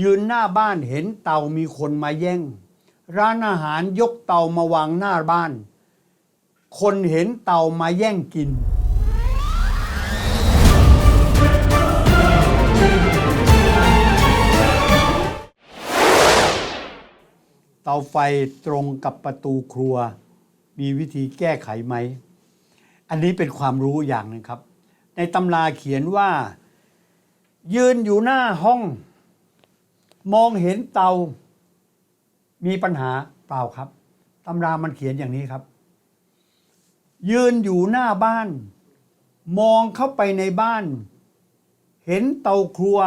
ยืนหน้าบ้านเห็นเตามีคนมาแย่ง ร้านอาหารยกเตามาวางหน้าบ้าน คนเห็นเตามาแย่งกิน เตาไฟตรงกับประตูครัว มีวิธีแก้ไขไหม อันนี้เป็นความรู้อย่างนึงครับ ในตำราเขียนว่า ยืนอยู่หน้าห้อง มองเห็นเตามีปัญหาเปล่าครับตำรามันเขียนอย่างนี้ครับ ยืนอยู่หน้าบ้าน มองเข้าไปในบ้าน เห็นเตาครัว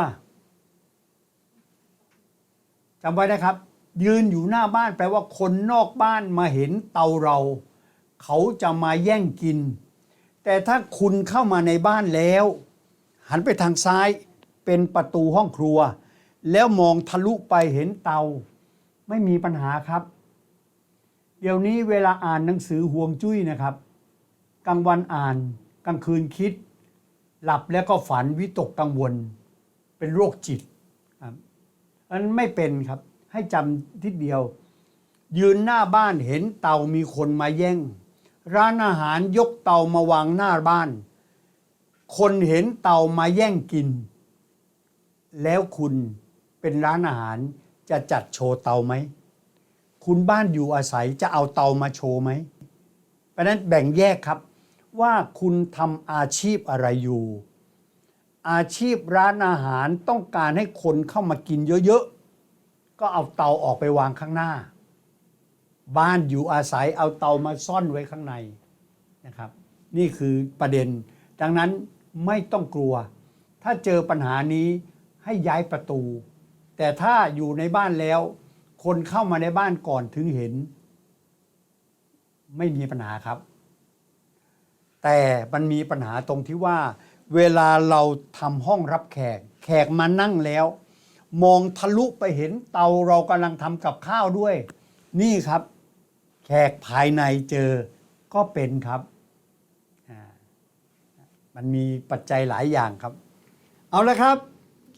จำไว้นะครับ ยืนอยู่หน้าบ้านแปลว่าคนนอกบ้านมาเห็นเตาเรา เขาจะมาแย่งกิน แต่ถ้าคุณเข้ามาในบ้านแล้ว หันไปทางซ้ายเป็นประตูห้องครัว แล้วมองทะลุไปเห็นเตา ไม่มีปัญหาครับ เดี๋ยวนี้เวลาอ่านหนังสือห่วงจุ้ยนะครับกลางวันอ่านกลางคืนคิด หลับแล้วก็ฝันวิตกกังวล เป็นโรคจิตครับอันไม่เป็นครับ ให้จำทิศเดียว ยืนหน้าบ้านเห็นเตามีคนมาแย่ง ร้านอาหารยกเตามาวางหน้าบ้าน คนเห็นเตามาแย่งกิน แล้วคุณ เป็นร้านอาหารจะจัดโชว์เตาไหม คุณบ้านอยู่อาศัยจะเอาเตามาโชว์ไหม เพราะนั้นแบ่งแยกครับว่าคุณทำอาชีพอะไรอยู่ อาชีพร้านอาหารต้องการให้คนเข้ามากินเยอะๆ ก็เอาเตาออกไปวางข้างหน้า บ้านอยู่อาศัยเอาเตามาซ่อนไว้ข้างในนะครับ นี่คือประเด็น ดังนั้นไม่ต้องกลัว ถ้าเจอปัญหานี้ให้ย้ายประตู แต่ถ้าอยู่ในบ้านแล้ว คนเข้ามาในบ้านก่อนถึงเห็น ไม่มีปัญหาครับ แต่มันมีปัญหาตรงที่ว่า เวลาเราทำห้องรับแขก แขกมานั่งแล้ว มองทะลุไปเห็นเตาเรากำลังทำกับข้าวด้วย นี่ครับ แขกภายในเจอก็เป็นครับมันมีปัจจัยหลายอย่างครับ เอาละครับ